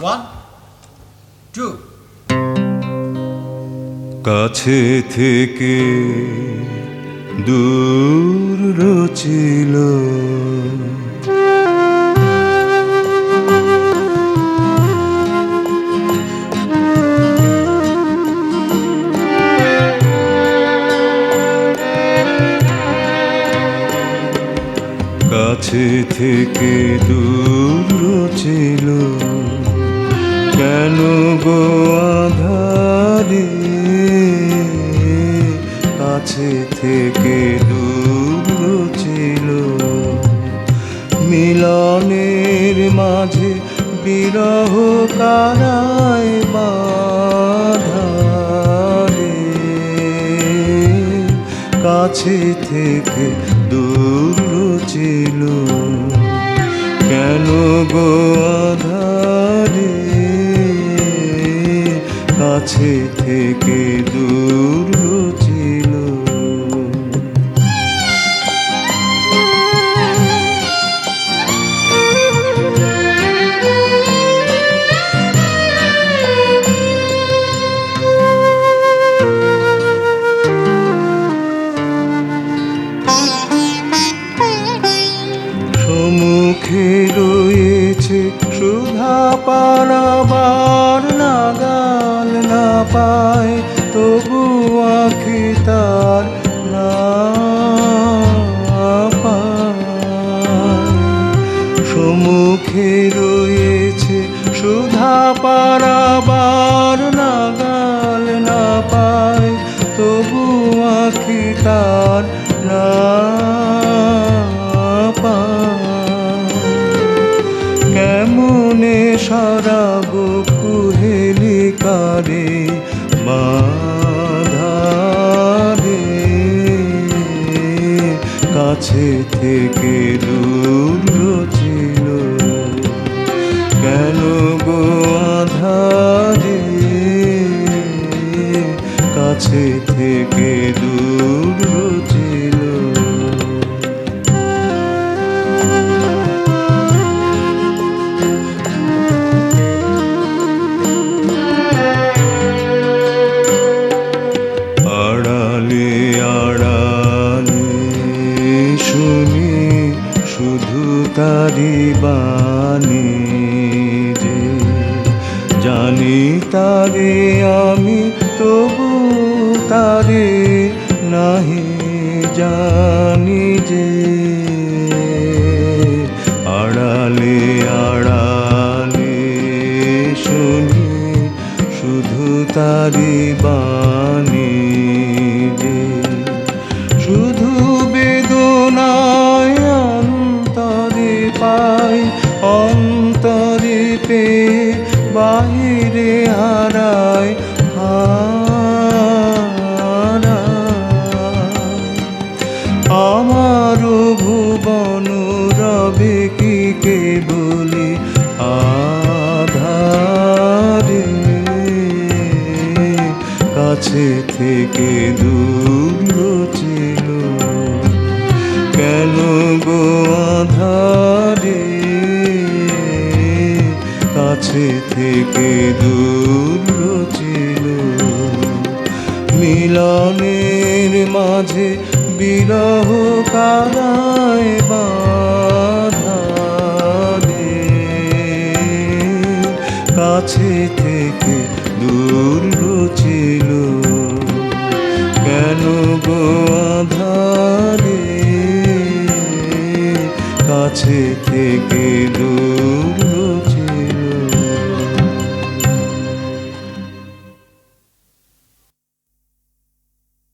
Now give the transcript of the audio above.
One two কাছে থেকে দূর রচিল। কাছে থেকে দূর রচিল। কেন গো আধারে? কাছে থেকে দূর ছিল মিলনের মাঝে বিরহ কারায় বাধারে কাছে থেকে দূর ছিল কাছে থেকে দূর ছিল সম্মুখে রয়েছে সুধা পারাবার পারাবার নাগাল না পায় তবু আখি তার না কেমনে সারাব কুহেলি কারে বাধারে কাছে থেকে দূর ছিল কেন গো কাছে থেকে দূর ছিল। আড়ালে আড়ালে শুনি শুধু তারি বাণী জানি তারে আমি তবু তারে নাহি জানি যে আড়ালে আড়ালে শুনি শুধু তারি বাণী যে শুধু বেদনায় অন্তরে পাই, অন্তরে পে বাহিরে হারায় হারায় আমারও ভুবন রবে কি কে বলি আধারে? কাছে থেকে দূর ছিল। কেন গো আধারে? কাছে থেকে দূর ছিল। মিলনের মাঝে বিরহ কারায় বাধারে কাছে থেকে দূর ছিল কেন গো আধারে? কাছে থেকে